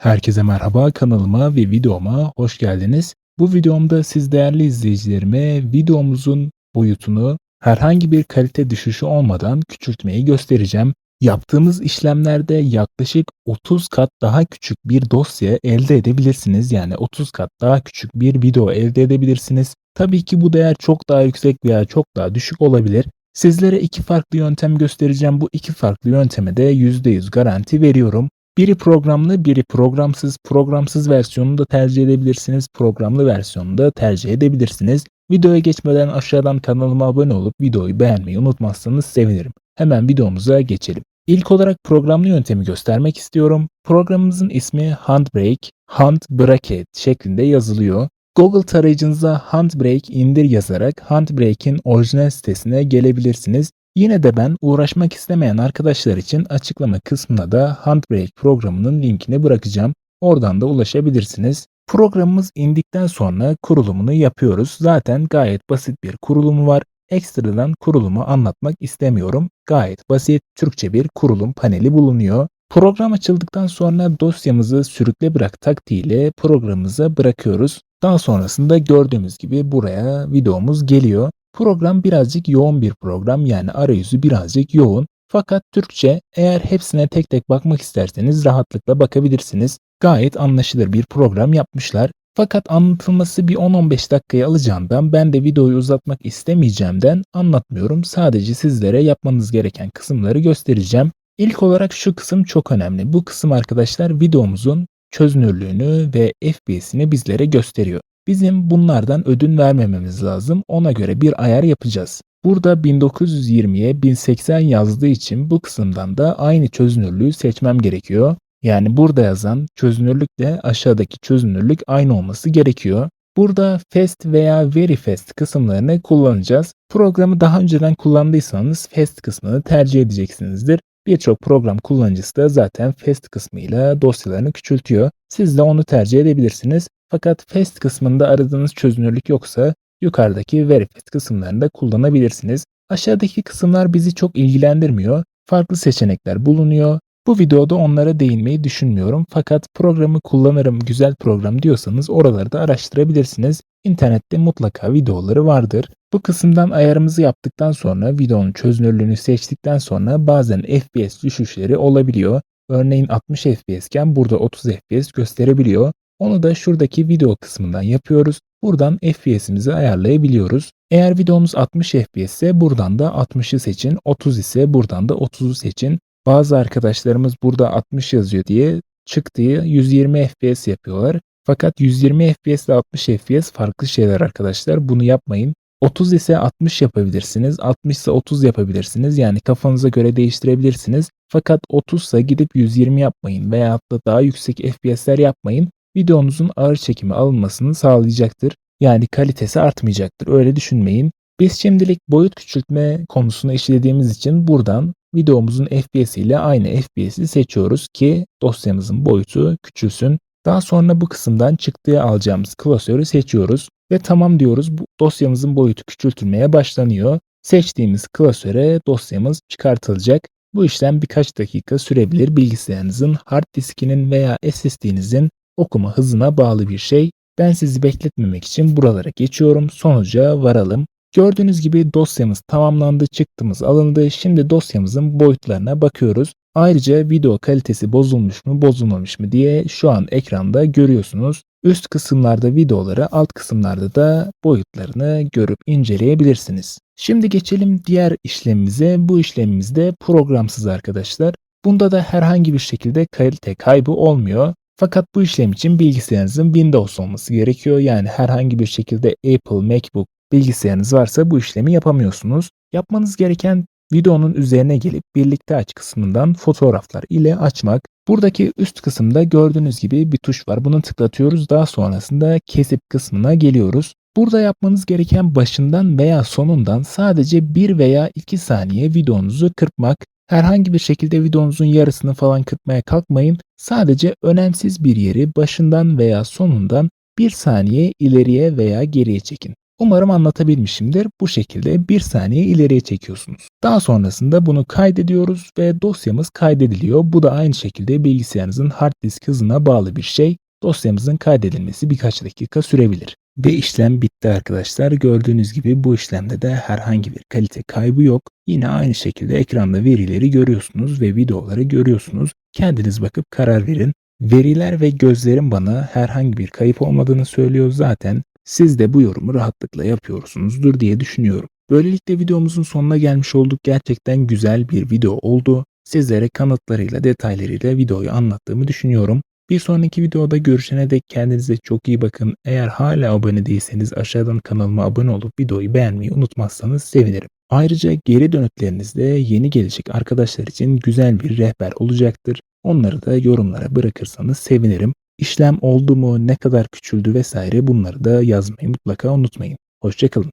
Herkese merhaba kanalıma ve videoma hoş geldiniz. Bu videomda siz değerli izleyicilerime videomuzun boyutunu herhangi bir kalite düşüşü olmadan küçültmeyi göstereceğim. Yaptığımız işlemlerde yaklaşık 30 kat daha küçük bir dosya elde edebilirsiniz. Yani 30 kat daha küçük bir video elde edebilirsiniz. Tabii ki bu değer çok daha yüksek veya çok daha düşük olabilir. Sizlere iki farklı yöntem göstereceğim. Bu iki farklı yönteme de %100 garanti veriyorum. Biri programlı, biri programsız. Programsız versiyonunu da tercih edebilirsiniz. Programlı versiyonunu da tercih edebilirsiniz. Videoya geçmeden aşağıdan kanalıma abone olup videoyu beğenmeyi unutmazsanız sevinirim. Hemen videomuza geçelim. İlk olarak programlı yöntemi göstermek istiyorum. Programımızın ismi Handbrake, Handbrake şeklinde yazılıyor. Google tarayıcınıza Handbrake indir yazarak Handbrake'in orijinal sitesine gelebilirsiniz. Yine de ben uğraşmak istemeyen arkadaşlar için açıklama kısmına da Handbrake programının linkini bırakacağım. Oradan da ulaşabilirsiniz. Programımız indikten sonra kurulumunu yapıyoruz. Zaten gayet basit bir kurulumu var. Ekstradan kurulumu anlatmak istemiyorum. Gayet basit Türkçe bir kurulum paneli bulunuyor. Program açıldıktan sonra dosyamızı sürükle bırak taktiğiyle programımıza bırakıyoruz. Daha sonrasında gördüğümüz gibi buraya videomuz geliyor. Program birazcık yoğun bir program yani arayüzü birazcık yoğun. Fakat Türkçe eğer hepsine tek tek bakmak isterseniz rahatlıkla bakabilirsiniz. Gayet anlaşılır bir program yapmışlar. Fakat anlatılması bir 10-15 dakikayı alacağından ben de videoyu uzatmak istemeyeceğimden anlatmıyorum. Sadece sizlere yapmanız gereken kısımları göstereceğim. İlk olarak şu kısım çok önemli. Bu kısım arkadaşlar videomuzun çözünürlüğünü ve FPS'ini bizlere gösteriyor. Bizim bunlardan ödün vermememiz lazım. Ona göre bir ayar yapacağız. Burada 1920'ye 1080 yazdığı için bu kısımdan da aynı çözünürlüğü seçmem gerekiyor. Yani burada yazan çözünürlükle aşağıdaki çözünürlük aynı olması gerekiyor. Burada fast veya very fast kısımlarını kullanacağız. Programı daha önceden kullandıysanız fast kısmını tercih edeceksinizdir. Birçok program kullanıcısı da zaten fast kısmıyla dosyalarını küçültüyor. Siz de onu tercih edebilirsiniz. Fakat fast kısmında aradığınız çözünürlük yoksa yukarıdaki very fast kısımlarını da kullanabilirsiniz. Aşağıdaki kısımlar bizi çok ilgilendirmiyor. Farklı seçenekler bulunuyor. Bu videoda onlara değinmeyi düşünmüyorum. Fakat programı kullanırım, güzel program diyorsanız oraları da araştırabilirsiniz. İnternette mutlaka videoları vardır. Bu kısımdan ayarımızı yaptıktan sonra videonun çözünürlüğünü seçtikten sonra bazen FPS düşüşleri olabiliyor. Örneğin 60 FPS iken burada 30 FPS gösterebiliyor. Onu da şuradaki video kısmından yapıyoruz. Buradan FPS'imizi ayarlayabiliyoruz. Eğer videomuz 60 FPS ise buradan da 60'ı seçin. 30 ise buradan da 30'u seçin. Bazı arkadaşlarımız burada 60 yazıyor diye çıktığı 120 FPS yapıyorlar. Fakat 120 FPS ile 60 FPS farklı şeyler arkadaşlar. Bunu yapmayın. 30 ise 60 yapabilirsiniz. 60 ise 30 yapabilirsiniz. Yani kafanıza göre değiştirebilirsiniz. Fakat 30 ise gidip 120 yapmayın veya da daha yüksek FPS'ler yapmayın. Videonuzun ağır çekimi alınmasını sağlayacaktır. Yani kalitesi artmayacaktır. Öyle düşünmeyin. Biz şimdilik boyut küçültme konusunu işlediğimiz için buradan videomuzun FPS ile aynı FPS'i seçiyoruz ki dosyamızın boyutu küçülsün. Daha sonra bu kısımdan çıktığı alacağımız klasörü seçiyoruz ve tamam diyoruz. Bu dosyamızın boyutu küçültülmeye başlanıyor. Seçtiğimiz klasöre dosyamız çıkartılacak. Bu işlem birkaç dakika sürebilir. Bilgisayarınızın hard diskinin veya SSD'nizin okuma hızına bağlı bir şey. Ben sizi bekletmemek için buralara geçiyorum. Sonuca varalım. Gördüğünüz gibi dosyamız tamamlandı, çıktımız alındı. Şimdi dosyamızın boyutlarına bakıyoruz. Ayrıca video kalitesi bozulmuş mu bozulmamış mı diye şu an ekranda görüyorsunuz. Üst kısımlarda videoları, alt kısımlarda da boyutlarını görüp inceleyebilirsiniz. Şimdi geçelim diğer işlemimize. Bu işlemimiz de programsız arkadaşlar. Bunda da herhangi bir şekilde kalite kaybı olmuyor. Fakat bu işlem için bilgisayarınızın Windows olması gerekiyor. Yani herhangi bir şekilde Apple, MacBook bilgisayarınız varsa bu işlemi yapamıyorsunuz. Yapmanız gereken videonun üzerine gelip birlikte aç kısmından fotoğraflar ile açmak. Buradaki üst kısımda gördüğünüz gibi bir tuş var. Bunu tıklatıyoruz. Daha sonrasında kesip kısmına geliyoruz. Burada yapmanız gereken başından veya sonundan sadece 1 veya 2 saniye videonuzu kırpmak. Herhangi bir şekilde videonuzun yarısını falan kırpmaya kalkmayın. Sadece önemsiz bir yeri başından veya sonundan 1 saniye ileriye veya geriye çekin. Umarım anlatabilmişimdir. Bu şekilde bir saniye ileriye çekiyorsunuz. Daha sonrasında bunu kaydediyoruz ve dosyamız kaydediliyor. Bu da aynı şekilde bilgisayarınızın hard disk hızına bağlı bir şey. Dosyamızın kaydedilmesi birkaç dakika sürebilir. Ve işlem bitti arkadaşlar. Gördüğünüz gibi bu işlemde de herhangi bir kalite kaybı yok. Yine aynı şekilde ekranda verileri görüyorsunuz ve videoları görüyorsunuz. Kendiniz bakıp karar verin. Veriler ve gözlerim bana herhangi bir kayıp olmadığını söylüyor zaten. Siz de bu yorumu rahatlıkla yapıyorsunuzdur diye düşünüyorum. Böylelikle videomuzun sonuna gelmiş olduk. Gerçekten güzel bir video oldu. Sizlere kanıtlarıyla, detaylarıyla videoyu anlattığımı düşünüyorum. Bir sonraki videoda görüşene dek kendinize çok iyi bakın. Eğer hala abone değilseniz aşağıdan kanalıma abone olup videoyu beğenmeyi unutmazsanız sevinirim. Ayrıca geri dönütlerinizde yeni gelecek arkadaşlar için güzel bir rehber olacaktır. Onları da yorumlara bırakırsanız sevinirim. İşlem oldu mu, ne kadar küçüldü vesaire bunları da yazmayı mutlaka unutmayın. Hoşçakalın.